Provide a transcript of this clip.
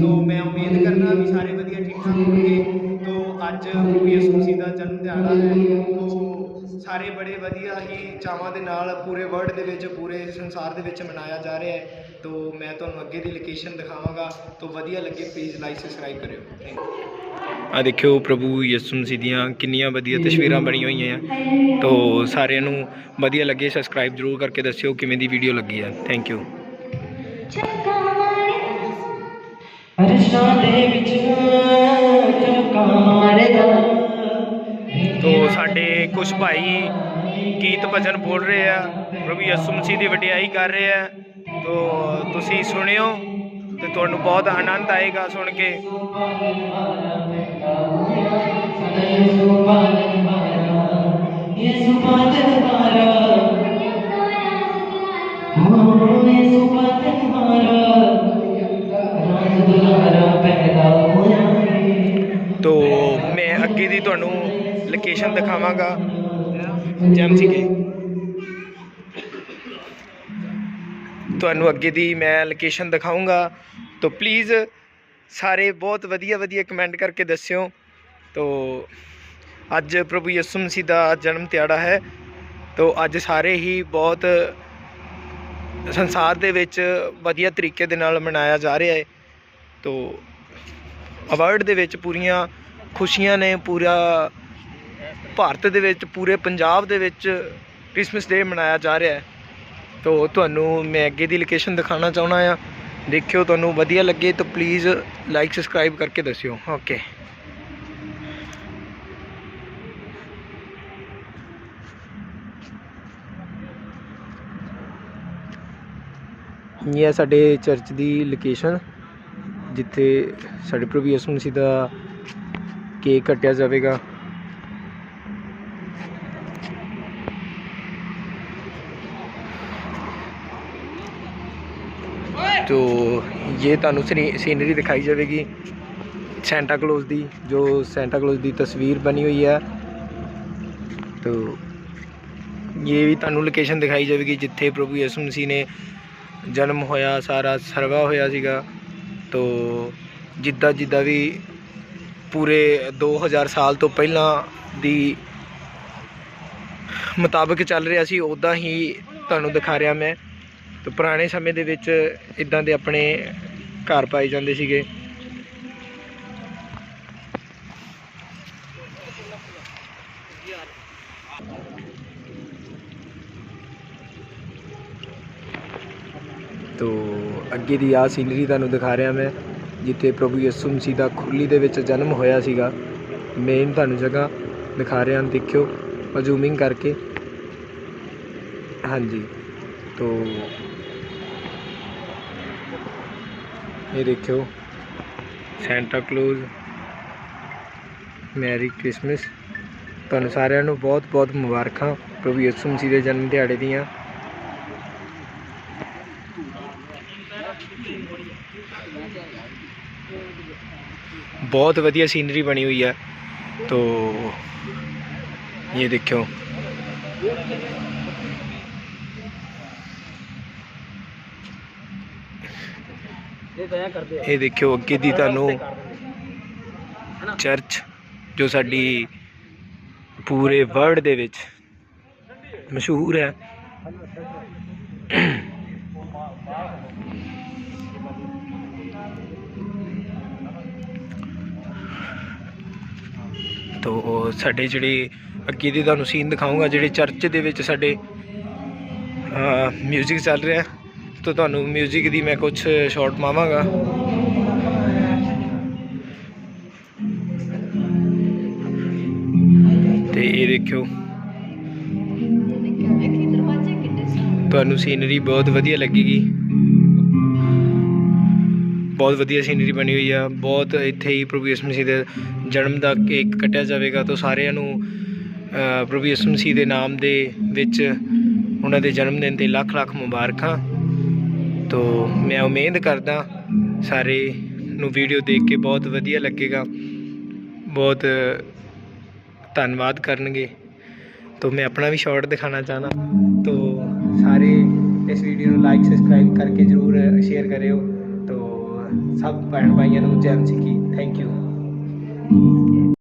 ਤੋ ਮੈਂ ਉਮੀਦ ਕਰਨਾ ਵੀ ਸਾਰੇ ਵਧੀਆ ਠੀਕ ਠਾਕ ਹੋਣਗੇ। ਤੋ ਅੱਜ ਯਿਸੂ ਮਸੀਹ ਦਾ ਜਨਮ ਦਿਹਾੜਾ ਹੈ। ਤੋ ਸਾਰੇ ਬੜੇ ਵਧੀਆ ਹੀ ਚਾਵਾਂ ਦੇ ਨਾਲ ਪੂਰੇ ਵਰਲਡ ਦੇ ਵਿੱਚ ਪੂਰੇ ਸੰਸਾਰ ਦੇ ਵਿੱਚ ਮਨਾਇਆ ਜਾ ਰਿਹਾ ਹੈ। ਤੋ ਮੈਂ ਤੁਹਾਨੂੰ ਅੱਗੇ ਦੀ ਲੋਕੇਸ਼ਨ ਦਿਖਾਵਾਂਗਾ। ਤੋ ਵਧੀਆ ਲੱਗੇ ਪਲੀਜ਼ ਲਾਈਕ ਸਬਸਕ੍ਰਾਈਬ ਕਰਿਓ। ਥੈਂਕ ਯੂ ਆ ਦੇਖਿਓ ਪ੍ਰਭੂ ਯਿਸੂ ਮਸੀਹ ਦੀਆਂ ਕਿੰਨੀਆਂ ਵਧੀਆ ਤਸਵੀਰਾਂ ਬਣੀਆਂ ਹੋਈਆਂ ਆ। ਤੋ ਸਾਰਿਆਂ ਨੂੰ ਵਧੀਆ ਲੱਗੇ ਸਬਸਕ੍ਰਾਈਬ ਜ਼ਰੂਰ ਕਰਕੇ ਦੱਸਿਓ ਕਿਵੇਂ ਦੀ ਵੀਡੀਓ ਲੱਗੀ ਆ। ਥੈਂਕ ਯੂ ਦੇ ਵਿੱਚ ਤੋ ਸਾਡੇ ਕੁਝ ਭਾਈ ਗੀਤ ਭਜਨ ਬੋਲ ਰਹੇ ਆ ਪ੍ਰਭੂ ਯਿਸੂ ਮਸੀਹ ਦੀ ਵਡਿਆਈ ਕਰ ਰਹੇ ਆ। ਤੋ ਤੁਸੀਂ ਸੁਣਿਓ ਤੇ ਤੁਹਾਨੂੰ ਬਹੁਤ ਆਨੰਦ ਆਏਗਾ ਸੁਣ ਕੇ। ਯਿਸੂ ਪਾਲਨ ਮਾਰਾ। ਹੋ ਯਿਸੂ ਪਾਲਨ ਲੋਕੇਸ਼ਨ ਦਿਖਾਵਾਂਗਾ। ਜੈਮ ਤੁਹਾਨੂੰ ਅੱਗੇ ਦੀ ਮੈਂ ਲੋਕੇਸ਼ਨ ਦਿਖਾਉਂਗਾ ਤੋ ਪਲੀਜ਼ ਸਾਰੇ ਬਹੁਤ ਵਧੀਆ ਵਧੀਆ ਕਮੈਂਟ ਕਰਕੇ ਦੱਸਿਓ। ਤੋ ਅੱਜ ਪ੍ਰਭੂ ਯਿਸੂ ਮਸੀਹ ਦਾ ਜਨਮ ਦਿਹਾੜਾ ਹੈ। ਤੋ ਅੱਜ ਸਾਰੇ ਹੀ ਬਹੁਤ ਸੰਸਾਰ ਦੇ ਵਿੱਚ ਵਧੀਆ ਤਰੀਕੇ ਦੇ ਨਾਲ ਮਨਾਇਆ ਜਾ ਰਿਹਾ ਹੈ। ਤੋ ਅਵਾਰਡ ਦੇ ਵਿੱਚ ਪੂਰੀਆਂ ਖੁਸ਼ੀਆਂ ਨੇ, ਪੂਰਾ ਭਾਰਤ ਦੇ ਵਿੱਚ, ਪੂਰੇ ਪੰਜਾਬ ਦੇ ਵਿੱਚ ਕ੍ਰਿਸਮਸ ਡੇ ਮਨਾਇਆ ਜਾ ਰਿਹਾ ਹੈ। ਤੋ ਤੁਹਾਨੂੰ ਮੈਂ ਅੱਗੇ ਦੀ ਲੋਕੇਸ਼ਨ ਦਿਖਾਉਣਾ ਚਾਹੁੰਦਾ ਆ ਦੇਖਿਓ ਤੁਹਾਨੂੰ ਵਧੀਆ ਲੱਗੇ ਤਾਂ ਪਲੀਜ਼ ਲਾਈਕ ਸਬਸਕ੍ਰਾਈਬ ਕਰਕੇ ਦੱਸਿਓ। ਓਕੇ ਇਹ ਹੈ ਸਾਡੇ ਚਰਚ ਦੀ ਲੋਕੇਸ਼ਨ ਜਿੱਥੇ ਸਾਡੇ ਪ੍ਰਭੂ ਯਿਸੂ ਮਸੀਹ ਦਾ ਕੇਕ ਕੱਟਿਆ ਜਾਵੇਗਾ। ਤੋ ਇਹ ਤੁਹਾਨੂੰ ਸੀਨਰੀ ਦਿਖਾਈ ਜਾਵੇਗੀ ਸੈਂਟਾ ਕਲੋਜ਼ ਦੀ, ਜੋ ਸੈਂਟਾ ਕਲੋਜ਼ ਦੀ ਤਸਵੀਰ ਬਣੀ ਹੋਈ ਹੈ। ਤੋ ਇਹ ਵੀ ਤੁਹਾਨੂੰ ਲੋਕੇਸ਼ਨ ਦਿਖਾਈ ਜਾਵੇਗੀ, ਜਿੱਥੇ ਪ੍ਰਭੂ ਯਿਸੂ ਮਸੀਹ ਨੇ ਜਨਮ ਹੋਇਆ, ਸਾਰਾ ਸਰਵਾ ਹੋਇਆ ਸੀਗਾ। ਤੋ ਜਿੱਦਾਂ ਜਿੱਦਾਂ ਵੀ ਪੂਰੇ 2000 ਸਾਲ ਤੋਂ ਪਹਿਲਾਂ ਦੀ ਮੁਤਾਬਕ ਚੱਲ ਰਿਹਾ ਸੀ ਉਦਾਂ ਹੀ ਤੁਹਾਨੂੰ ਦਿਖਾ ਰਿਹਾ ਮੈਂ। ਤੇ ਪੁਰਾਣੇ ਸਮੇਂ ਦੇ ਵਿੱਚ ਇਦਾਂ ਦੇ ਆਪਣੇ ਘਰ ਪਾਏ ਜਾਂਦੇ ਸੀਗੇ। ਤੋ ਅੱਗੇ ਦੀ ਆ ਸੀਨਰੀ ਤੁਹਾਨੂੰ ਦਿਖਾ ਰਿਹਾ ਮੈਂ, ਜਿੱਥੇ ਪ੍ਰਭੂ ਯਿਸੂ ਮਸੀਹ ਦਾ ਖੁਰਲੀ ਦੇ ਵਿੱਚ ਜਨਮ ਹੋਇਆ ਸੀਗਾ। ਮੇਨ ਤੁਹਾਨੂੰ ਜਗ੍ਹਾ ਦਿਖਾ ਰਿਹਾ ਦੇਖਿਓ। ਜ਼ੂਮਿੰਗ ਕਰਕੇ। ਹਾਂਜੀ। ਤੋ ਇਹ ਦੇਖਿਓ। ਸੈਂਟਾ ਕਲੋਜ਼ ਮੈਰੀ ਕ੍ਰਿਸਮਸ ਤੁਹਾਨੂੰ ਸਾਰਿਆਂ ਨੂੰ ਬਹੁਤ ਬਹੁਤ ਮੁਬਾਰਕਾਂ ਪ੍ਰਭੂ ਯਿਸੂ ਮਸੀਹ ਦੇ ਜਨਮ ਦਿਹਾੜੇ ਦੀਆਂ। ਬਹੁਤ ਵਧੀਆ ਸੀਨਰੀ ਬਣੀ ਹੋਈ ਹੈ। ਤੋ, ਇਹ ਦੇਖਿਓ। ਇਹ ਦੇਖਿਓ ਅੱਗੇ ਦੀ ਤੁਹਾਨੂੰ ਚਰਚ ਜੋ ਸਾਡੀ ਪੂਰੇ ਵਰਲਡ ਦੇ ਵਿੱਚ ਮਸ਼ਹੂਰ ਹੈ। ਤੋ ਸਾਡੇ ਜਿਹੜੇ ਅੱਗੇ ਦੀ ਤੁਹਾਨੂੰ ਸੀਨ ਦਿਖਾਉਂਗਾ ਜਿਹੜੇ ਚਰਚ ਦੇ ਵਿੱਚ ਸਾਡੇ ਮਿਊਜ਼ਿਕ ਚੱਲ ਰਿਹਾ। ਤੋ ਤੁਹਾਨੂੰ ਮਿਊਜ਼ਿਕ ਦੀ ਮੈਂ ਕੁਝ ਸ਼ਾਰਟ ਮਾਵਾਂਗਾ ਤੇ ਇਹ ਦੇਖਿਓ। ਤੁਹਾਨੂੰ ਸੀਨਰੀ ਬਹੁਤ ਵਧੀਆ ਲੱਗੇਗੀ। ਬਹੁਤ ਵਧੀਆ ਸੀਨਰੀ ਬਣੀ ਹੋਈ ਆ। ਬਹੁਤ ਇੱਥੇ ਹੀ ਪ੍ਰਭੂ ਯਿਸੂ ਮਸੀਹ ਦੇ ਜਨਮ ਦਾ ਕੇਕ ਕੱਟਿਆ ਜਾਵੇਗਾ ਤਾਂ ਸਾਰਿਆਂ ਨੂੰ ਪ੍ਰਭੂ ਯਿਸੂ ਮਸੀਹ ਦੇ ਨਾਮ ਦੇ ਵਿੱਚ ਉਹਨਾਂ ਦੇ ਜਨਮ ਦਿਨ ਤੇ ਲੱਖ ਲੱਖ ਮੁਬਾਰਕਾਂ। ਤੋ ਮੈਂ ਉਮੀਦ ਕਰਦਾ ਸਾਰੇ ਨੂੰ ਵੀਡੀਓ ਦੇਖ ਕੇ ਬਹੁਤ ਵਧੀਆ ਲੱਗੇਗਾ। ਬਹੁਤ ਧੰਨਵਾਦ ਕਰਨਗੇ। ਤੋ ਮੈਂ ਆਪਣਾ ਵੀ ਸ਼ਾਰਟ ਦਿਖਾਣਾ ਚਾਹਨਾ। ਤੋ ਸਾਰੇ ਇਸ ਵੀਡੀਓ ਨੂੰ ਲਾਈਕ ਸਬਸਕ੍ਰਾਈਬ ਕਰਕੇ ਜਰੂਰ ਸ਼ੇਅਰ ਕਰਿਓ। ਤੋ ਸਭ ਭੈਣ ਭਾਈਆਂ ਨੂੰ ਜੈ ਸਿੱਖੀ ਥੈਂਕ ਯੂ